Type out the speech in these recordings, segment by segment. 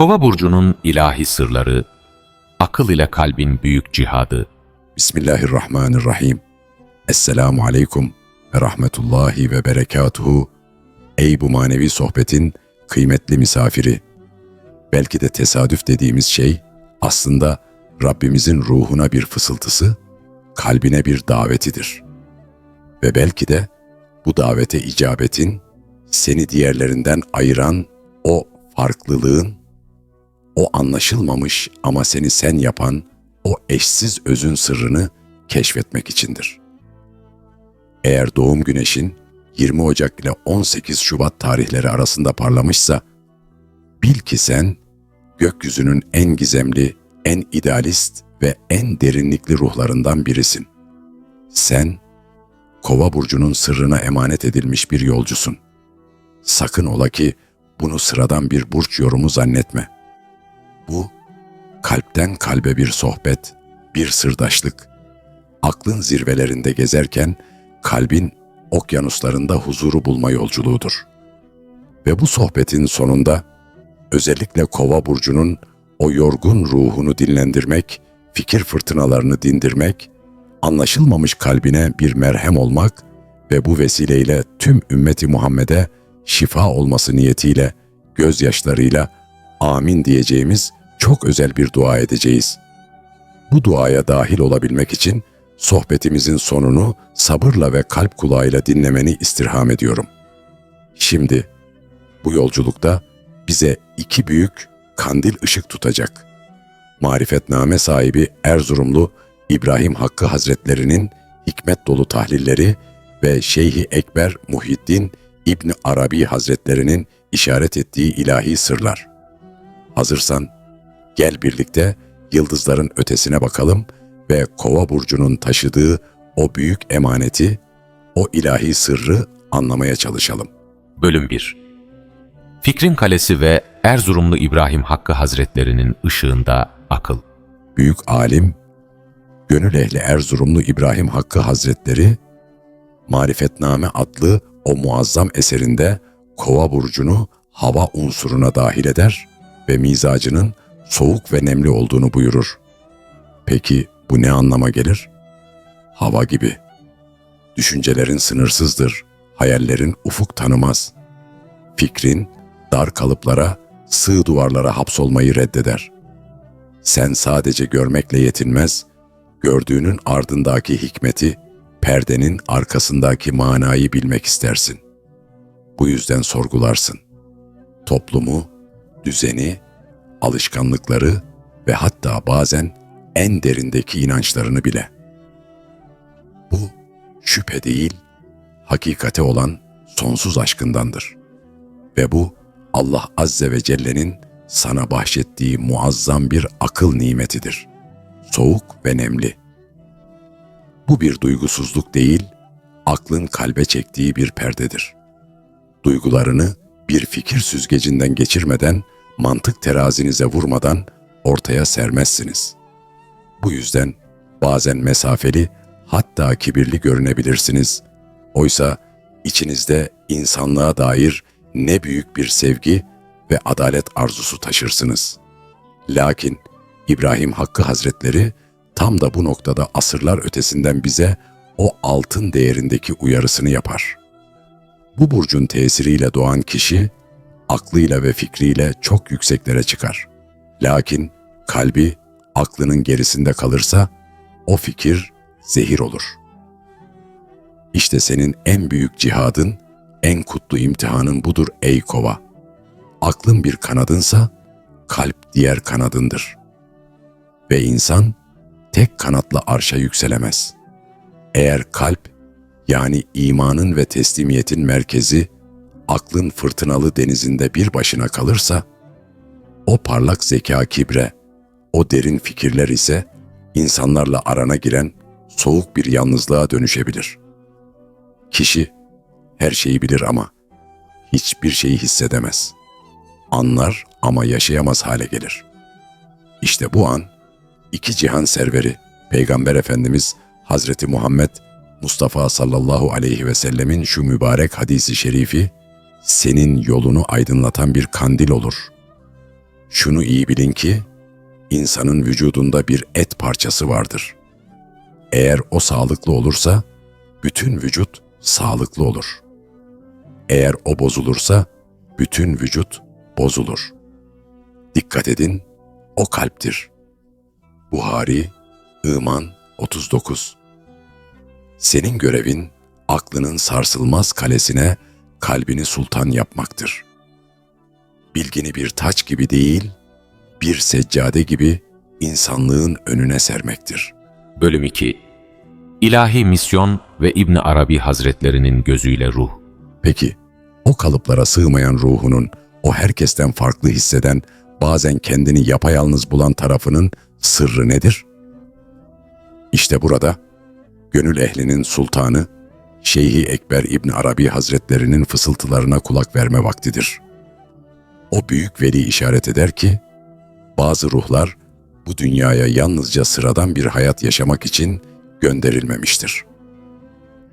Kova burcunun ilahi sırları, akıl ile kalbin büyük cihadı, Bismillahirrahmanirrahim. Esselamu aleyküm ve rahmetullahi ve berekatuhu. Ey bu manevi sohbetin kıymetli misafiri. Belki de tesadüf dediğimiz şey aslında Rabbimizin ruhuna bir fısıltısı, kalbine bir davetidir. Ve belki de bu davete icabetin seni diğerlerinden ayıran o farklılığın, o anlaşılmamış ama seni sen yapan o eşsiz özün sırrını keşfetmek içindir. Eğer doğum güneşin 20 Ocak ile 18 Şubat tarihleri arasında parlamışsa, bil ki sen gökyüzünün en gizemli, en idealist ve en derinlikli ruhlarından birisin. Sen, Kova burcunun sırrına emanet edilmiş bir yolcusun. Sakın ola ki bunu sıradan bir burç yorumu zannetme. Bu kalpten kalbe bir sohbet, bir sırdaşlık. Aklın zirvelerinde gezerken kalbin okyanuslarında huzuru bulma yolculuğudur. Ve bu sohbetin sonunda özellikle Kova burcunun o yorgun ruhunu dinlendirmek, fikir fırtınalarını dindirmek, anlaşılmamış kalbine bir merhem olmak ve bu vesileyle tüm ümmeti Muhammed'e şifa olması niyetiyle gözyaşlarıyla amin diyeceğimiz çok özel bir dua edeceğiz. Bu duaya dahil olabilmek için sohbetimizin sonunu sabırla ve kalp kulağıyla dinlemeni istirham ediyorum. Şimdi bu yolculukta bize iki büyük kandil ışık tutacak. Marifetname sahibi Erzurumlu İbrahim Hakkı Hazretlerinin hikmet dolu tahlilleri ve Şeyhi Ekber Muhyiddin İbni Arabi Hazretlerinin işaret ettiği ilahi sırlar. Hazırsan Gel birlikte yıldızların ötesine bakalım ve Kova burcunun taşıdığı o büyük emaneti, o ilahi sırrı anlamaya çalışalım. Bölüm 1 Fikrin Kalesi ve Erzurumlu İbrahim Hakkı Hazretlerinin ışığında akıl. Büyük alim, gönül ehli Erzurumlu İbrahim Hakkı Hazretleri, Marifetname adlı o muazzam eserinde Kova burcunu hava unsuruna dahil eder ve mizacının soğuk ve nemli olduğunu buyurur. Peki bu ne anlama gelir? Hava gibi. Düşüncelerin sınırsızdır, hayallerin ufuk tanımaz. Fikrin dar kalıplara, sığ duvarlara hapsolmayı reddeder. Sen sadece görmekle yetinmez, gördüğünün ardındaki hikmeti, perdenin arkasındaki manayı bilmek istersin. Bu yüzden sorgularsın. Toplumu, düzeni, alışkanlıkları ve hatta bazen en derindeki inançlarını bile. Bu şüphe değil, hakikate olan sonsuz aşkındandır. Ve bu Allah Azze ve Celle'nin sana bahşettiği muazzam bir akıl nimetidir. Soğuk ve nemli. Bu bir duygusuzluk değil, aklın kalbe çektiği bir perdedir. Duygularını bir fikir süzgecinden geçirmeden mantık terazinize vurmadan ortaya sermezsiniz. Bu yüzden bazen mesafeli hatta kibirli görünebilirsiniz. Oysa içinizde insanlığa dair ne büyük bir sevgi ve adalet arzusu taşırsınız. Lakin İbrahim Hakkı Hazretleri tam da bu noktada asırlar ötesinden bize o altın değerindeki uyarısını yapar. Bu burcun tesiriyle doğan kişi aklıyla ve fikriyle çok yükseklere çıkar. Lakin kalbi aklının gerisinde kalırsa o fikir zehir olur. İşte senin en büyük cihadın, en kutlu imtihanın budur ey kova. Aklın bir kanadınsa kalp diğer kanadındır. Ve insan tek kanatla arşa yükselemez. Eğer kalp yani imanın ve teslimiyetin merkezi aklın fırtınalı denizinde bir başına kalırsa, o parlak zeka kibre, o derin fikirler ise insanlarla arana giren soğuk bir yalnızlığa dönüşebilir. Kişi her şeyi bilir ama hiçbir şeyi hissedemez. Anlar ama yaşayamaz hale gelir. İşte bu an iki cihan serveri Peygamber Efendimiz Hazreti Muhammed Mustafa sallallahu aleyhi ve sellemin şu mübarek hadisi şerifi senin yolunu aydınlatan bir kandil olur. şunu iyi bilin ki insanın vücudunda bir et parçası vardır. Eğer o sağlıklı olursa bütün vücut sağlıklı olur. Eğer o bozulursa bütün vücut bozulur. Dikkat edin, o kalptir. Buhari, İman 39 Senin görevin aklının sarsılmaz kalesine kalbini sultan yapmaktır. Bilgini bir taç gibi değil, bir seccade gibi insanlığın önüne sermektir. Bölüm 2 İlahi Misyon ve İbn Arabi Hazretlerinin gözüyle ruh. Peki, o kalıplara sığmayan ruhunun, o herkesten farklı hisseden, bazen kendini yapayalnız bulan tarafının sırrı nedir? İşte burada, gönül ehlinin sultanı, Şeyhi Ekber İbn Arabi Hazretlerinin fısıltılarına kulak verme vaktidir. O büyük veli işaret eder ki, bazı ruhlar bu dünyaya yalnızca sıradan bir hayat yaşamak için gönderilmemiştir.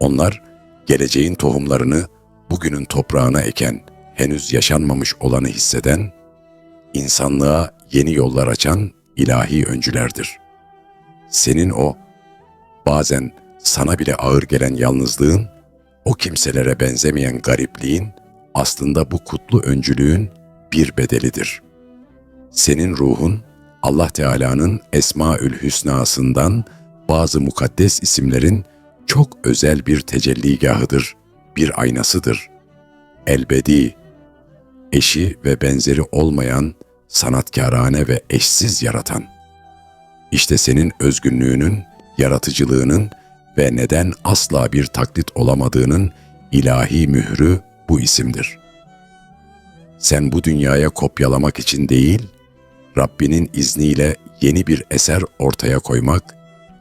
Onlar, geleceğin tohumlarını bugünün toprağına eken, henüz yaşanmamış olanı hisseden, insanlığa yeni yollar açan ilahi öncülerdir. Senin o, bazen sana bile ağır gelen yalnızlığın, o kimselere benzemeyen garipliğin, aslında bu kutlu öncülüğün bir bedelidir. Senin ruhun, Allah Teala'nın Esmaül Hüsna'sından bazı mukaddes isimlerin çok özel bir tecelligahıdır, bir aynasıdır. Elbedi, eşi ve benzeri olmayan, sanatkarane ve eşsiz yaratan. İşte senin özgünlüğünün, yaratıcılığının ve neden asla bir taklit olamadığının ilahi mührü bu isimdir. Sen bu dünyaya kopyalamak için değil, Rabbinin izniyle yeni bir eser ortaya koymak,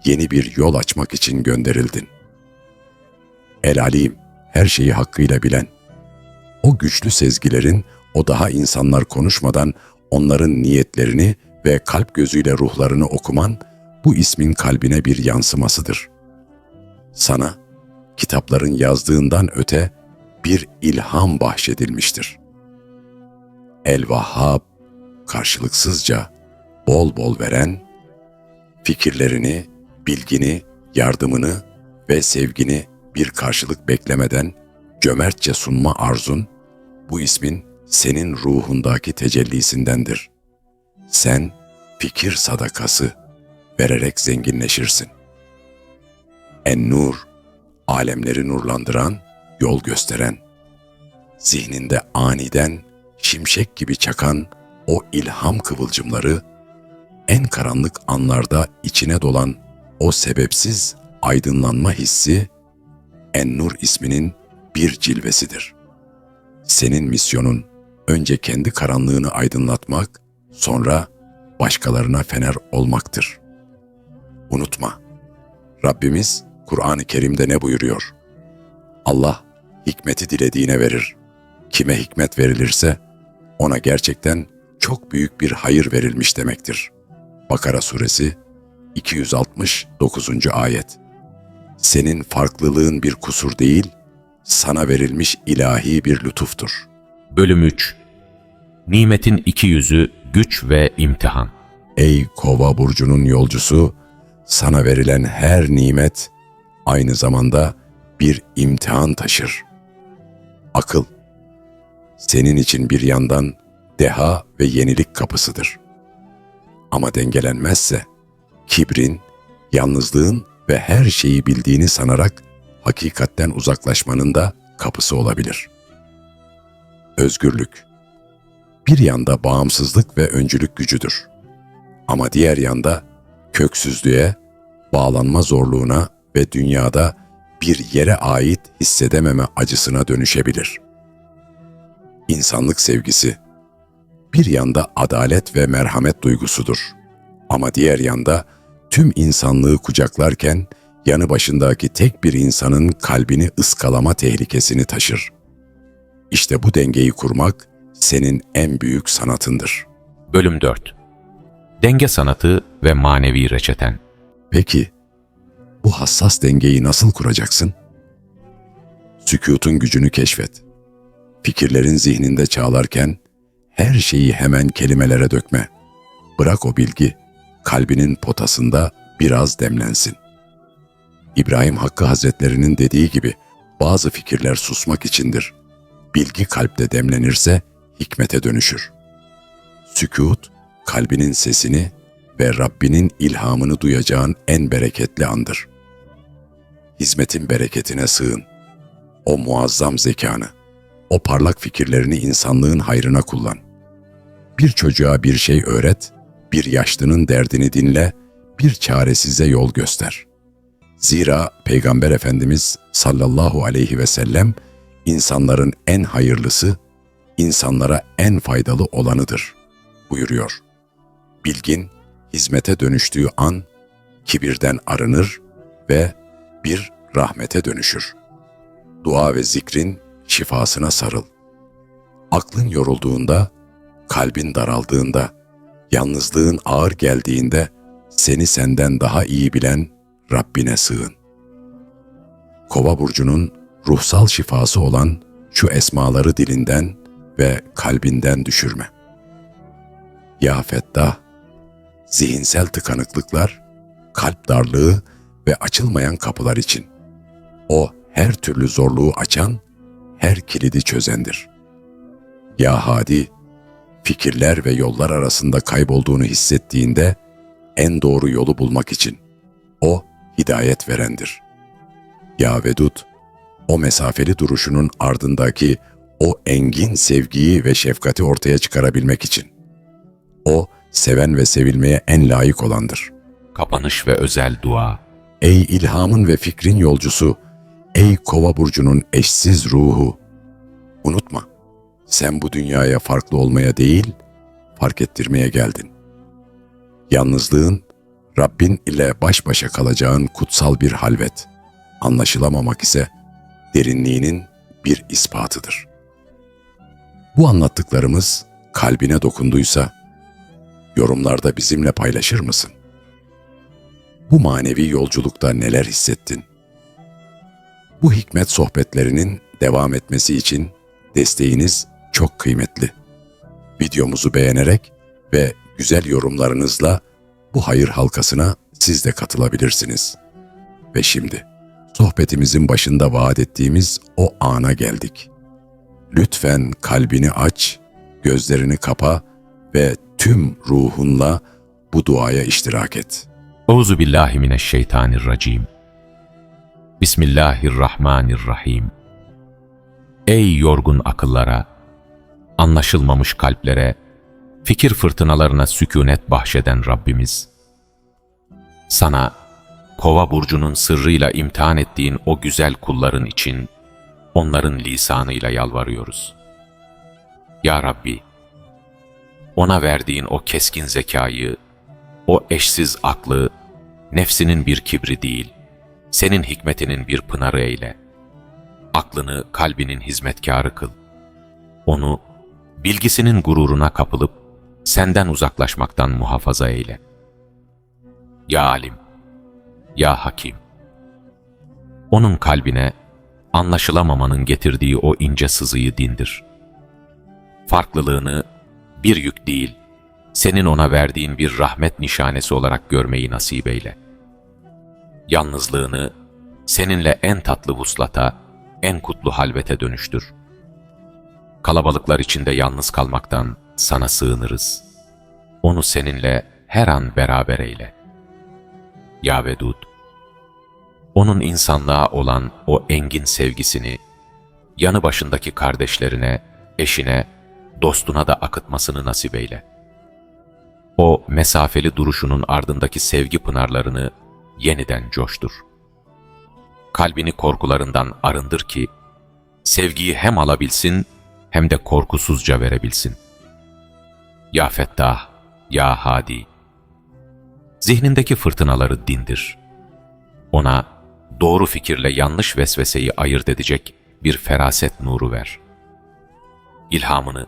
yeni bir yol açmak için gönderildin. El Alim, her şeyi hakkıyla bilen, o güçlü sezgilerin, o daha insanlar konuşmadan onların niyetlerini ve kalp gözüyle ruhlarını okuman, bu ismin kalbine bir yansımasıdır. Sana, kitapların yazdığından öte bir ilham bahşedilmiştir. El-Vahhab, karşılıksızca bol bol veren, fikirlerini, bilgini, yardımını ve sevgini bir karşılık beklemeden cömertçe sunma arzun, bu ismin senin ruhundaki tecellisindendir. Sen fikir sadakası vererek zenginleşirsin. En-Nur, alemleri nurlandıran, yol gösteren, zihninde aniden şimşek gibi çakan o ilham kıvılcımları, en karanlık anlarda içine dolan o sebepsiz aydınlanma hissi, En-Nur isminin bir cilvesidir. Senin misyonun önce kendi karanlığını aydınlatmak, sonra başkalarına fener olmaktır. Unutma, Rabbimiz Kur'an-ı Kerim'de ne buyuruyor? Allah hikmeti dilediğine verir. Kime hikmet verilirse ona gerçekten çok büyük bir hayır verilmiş demektir. Bakara suresi 269. ayet. Senin farklılığın bir kusur değil, sana verilmiş ilahi bir lütuftur. Bölüm 3 Nimetin iki yüzü güç ve imtihan. Ey kova burcunun yolcusu, sana verilen her nimet aynı zamanda bir imtihan taşır. Akıl, senin için bir yandan deha ve yenilik kapısıdır. Ama dengelenmezse, kibrin, yalnızlığın ve her şeyi bildiğini sanarak hakikatten uzaklaşmanın da kapısı olabilir. Özgürlük, bir yanda bağımsızlık ve öncülük gücüdür. Ama diğer yanda köksüzlüğe, bağlanma zorluğuna ve dünyada bir yere ait hissedememe acısına dönüşebilir. İnsanlık sevgisi bir yanda adalet ve merhamet duygusudur. Ama diğer yanda tüm insanlığı kucaklarken yanı başındaki tek bir insanın kalbini ıskalama tehlikesini taşır. İşte bu dengeyi kurmak senin en büyük sanatındır. Bölüm 4 Denge sanatı ve manevi reçeten. Peki bu hassas dengeyi nasıl kuracaksın? Sükutun gücünü keşfet. Fikirlerin zihninde çağlarken her şeyi hemen kelimelere dökme. Bırak o bilgi, kalbinin potasında biraz demlensin. İbrahim Hakkı Hazretlerinin dediği gibi bazı fikirler susmak içindir. Bilgi kalpte demlenirse hikmete dönüşür. Sükut, kalbinin sesini ve Rabbinin ilhamını duyacağın en bereketli andır. Hizmetin bereketine sığın. O muazzam zekanı, o parlak fikirlerini insanlığın hayrına kullan. Bir çocuğa bir şey öğret, bir yaşlının derdini dinle, bir çaresize yol göster. Zira Peygamber Efendimiz sallallahu aleyhi ve sellem insanların en hayırlısı, insanlara en faydalı olanıdır buyuruyor. Bilgin hizmete dönüştüğü an kibirden arınır ve bir rahmete dönüşür. Dua ve zikrin şifasına sarıl. Aklın yorulduğunda, kalbin daraldığında, yalnızlığın ağır geldiğinde seni senden daha iyi bilen Rabbine sığın. Kova burcunun ruhsal şifası olan şu esmaları dilinden ve kalbinden düşürme. Ya Fettah, zihinsel tıkanıklıklar, kalp darlığı ve açılmayan kapılar için. O her türlü zorluğu açan, her kilidi çözendir. Ya Hadi, fikirler ve yollar arasında kaybolduğunu hissettiğinde en doğru yolu bulmak için. O hidayet verendir. Ya Vedud, o mesafeli duruşunun ardındaki o engin sevgiyi ve şefkati ortaya çıkarabilmek için. O, seven ve sevilmeye en layık olandır. Kapanış ve özel dua. Ey ilhamın ve fikrin yolcusu, ey kova burcunun eşsiz ruhu. Unutma, sen bu dünyaya farklı olmaya değil, fark ettirmeye geldin. Yalnızlığın, Rabbin ile baş başa kalacağın kutsal bir halvet. Anlaşılamamak ise derinliğinin bir ispatıdır. Bu anlattıklarımız kalbine dokunduysa, yorumlarda bizimle paylaşır mısın? Bu manevi yolculukta neler hissettin? Bu hikmet sohbetlerinin devam etmesi için desteğiniz çok kıymetli. Videomuzu beğenerek ve güzel yorumlarınızla bu hayır halkasına siz de katılabilirsiniz. Ve şimdi sohbetimizin başında vaat ettiğimiz o ana geldik. Lütfen kalbini aç, gözlerini kapa ve tüm ruhunla bu duaya iştirak et.'' Euzu billahi mineşşeytanirracim. Bismillahirrahmanirrahim. Ey yorgun akıllara, anlaşılmamış kalplere, fikir fırtınalarına sükunet bahşeden Rabbimiz. Sana Kova burcunun sırrıyla imtihan ettiğin o güzel kulların için onların lisanıyla yalvarıyoruz. Ya Rabbi, ona verdiğin o keskin zekayı, o eşsiz aklı, nefsinin bir kibri değil, senin hikmetinin bir pınarı eyle. Aklını kalbinin hizmetkarı kıl. Onu bilgisinin gururuna kapılıp senden uzaklaşmaktan muhafaza eyle. Ya alim, ya hakim. Onun kalbine anlaşılamamanın getirdiği o ince sızıyı dindir. Farklılığını bir yük değil, senin ona verdiğin bir rahmet nişanesi olarak görmeyi nasip eyle. Yalnızlığını seninle en tatlı vuslata, en kutlu halvete dönüştür. Kalabalıklar içinde yalnız kalmaktan sana sığınırız. Onu seninle her an beraber eyle. Ya Vedud, onun insanlığa olan o engin sevgisini, yanı başındaki kardeşlerine, eşine, dostuna da akıtmasını nasip eyle.'' O mesafeli duruşunun ardındaki sevgi pınarlarını yeniden coştur. Kalbini korkularından arındır ki, sevgiyi hem alabilsin hem de korkusuzca verebilsin. Ya Fettah, Ya Hadi, zihnindeki fırtınaları dindir. Ona doğru fikirle yanlış vesveseyi ayırt edecek bir feraset nuru ver. İlhamını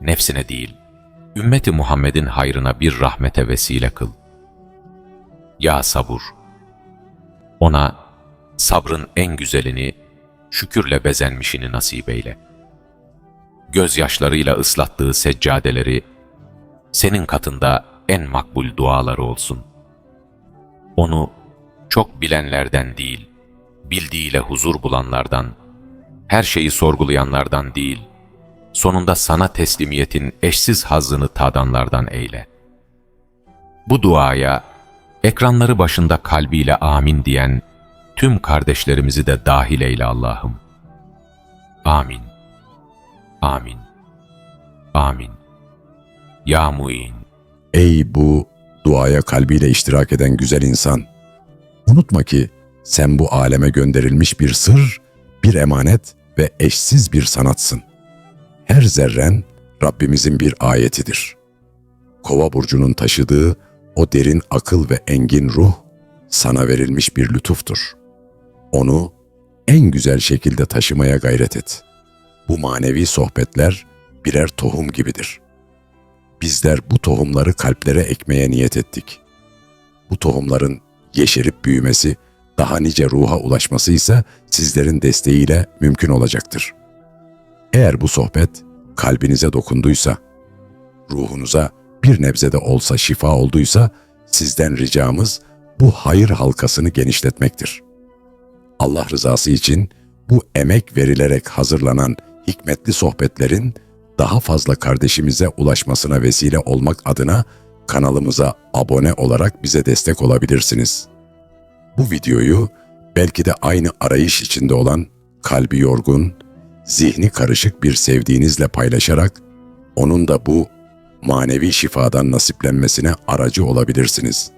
nefsine değil, ümmeti Muhammed'in hayrına bir rahmete vesile kıl. Ya sabur! Ona sabrın en güzelini, şükürle bezenmişini nasip eyle. gözyaşlarıyla ıslattığı seccadeleri, senin katında en makbul duaları olsun. Onu çok bilenlerden değil, bildiğiyle huzur bulanlardan, her şeyi sorgulayanlardan değil, sonunda sana teslimiyetin eşsiz hazzını tadanlardan eyle. Bu duaya, ekranları başında kalbiyle amin diyen tüm kardeşlerimizi de dahil eyle Allah'ım. Amin. Amin. Amin. Ya Mu'in. Ey bu duaya kalbiyle iştirak eden güzel insan! Unutma ki sen bu aleme gönderilmiş bir sır, bir emanet ve eşsiz bir sanatsın. Her zerren Rabbimizin bir ayetidir. Kova burcunun taşıdığı o derin akıl ve engin ruh sana verilmiş bir lütuftur. Onu en güzel şekilde taşımaya gayret et. Bu manevi sohbetler birer tohum gibidir.'' bizler bu tohumları kalplere ekmeye niyet ettik. Bu tohumların yeşerip büyümesi, daha nice ruha ulaşması ise sizlerin desteğiyle mümkün olacaktır. Eğer bu sohbet kalbinize dokunduysa, ruhunuza bir nebze de olsa şifa olduysa, sizden ricamız bu hayır halkasını genişletmektir. Allah rızası için bu emek verilerek hazırlanan hikmetli sohbetlerin daha fazla kardeşimize ulaşmasına vesile olmak adına kanalımıza abone olarak bize destek olabilirsiniz. Bu videoyu belki de aynı arayış içinde olan kalbi yorgun, zihni karışık bir sevdiğinizle paylaşarak onun da bu manevi şifadan nasiplenmesine aracı olabilirsiniz.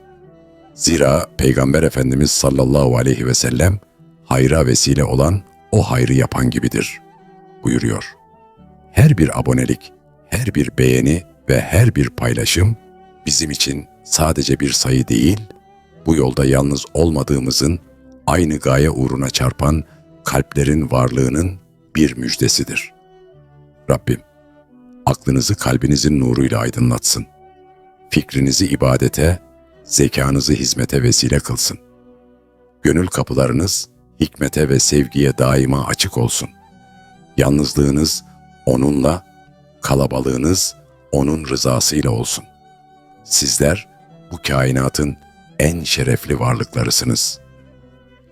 Zira Peygamber Efendimiz sallallahu aleyhi ve sellem hayra vesile olan o hayrı yapan gibidir buyuruyor. Her bir abonelik, her bir beğeni ve her bir paylaşım bizim için sadece bir sayı değil, bu yolda yalnız olmadığımızın aynı gaye uğruna çarpan kalplerin varlığının bir müjdesidir. Rabbim, aklınızı kalbinizin nuruyla aydınlatsın. Fikrinizi ibadete, zekanızı hizmete vesile kılsın. Gönül kapılarınız hikmete ve sevgiye daima açık olsun. Yalnızlığınız onunla, kalabalığınız onun rızasıyla olsun. Sizler bu kainatın en şerefli varlıklarısınız.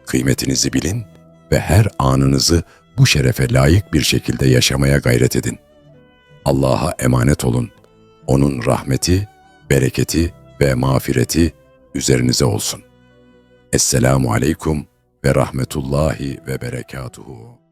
Kıymetinizi bilin ve her anınızı bu şerefe layık bir şekilde yaşamaya gayret edin. Allah'a emanet olun. Onun rahmeti, bereketi ve mağfireti üzerinize olsun. Esselamu aleykum ve rahmetullahi ve berekatuhu.